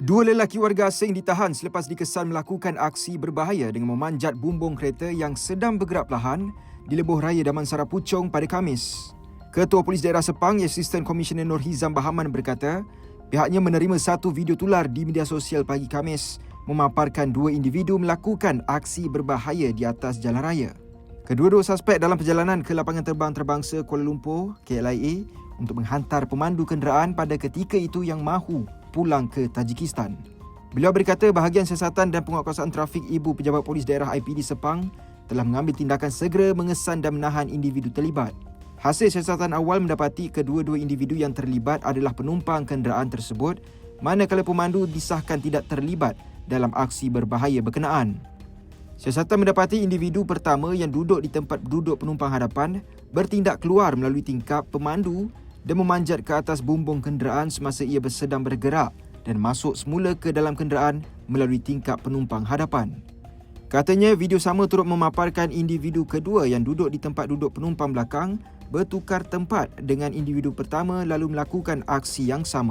Dua lelaki warga asing ditahan selepas dikesan melakukan aksi berbahaya dengan memanjat bumbung kereta yang sedang bergerak perlahan di lebuh raya Damansara Puchong pada Kamis. Ketua Polis Daerah Sepang, Assistant Commissioner Nur Hizam Bahaman berkata, pihaknya menerima satu video tular di media sosial pagi Kamis memaparkan dua individu melakukan aksi berbahaya di atas jalan raya. Kedua-dua suspek dalam perjalanan ke lapangan terbang terbangsa Kuala Lumpur, KLIA, untuk menghantar pemandu kenderaan pada ketika itu yang mahu pulang ke Tajikistan. Beliau berkata bahagian siasatan dan penguatkuasaan trafik Ibu Pejabat Polis Daerah IPD Sepang telah mengambil tindakan segera mengesan dan menahan individu terlibat. Hasil siasatan awal mendapati kedua-dua individu yang terlibat adalah penumpang kenderaan tersebut manakala pemandu disahkan tidak terlibat dalam aksi berbahaya berkenaan. Siasatan mendapati individu pertama yang duduk di tempat duduk penumpang hadapan bertindak keluar melalui tingkap pemandu dan memanjat ke atas bumbung kenderaan semasa ia bersedang bergerak dan masuk semula ke dalam kenderaan melalui tingkap penumpang hadapan. Katanya video sama turut memaparkan individu kedua yang duduk di tempat duduk penumpang belakang bertukar tempat dengan individu pertama lalu melakukan aksi yang sama.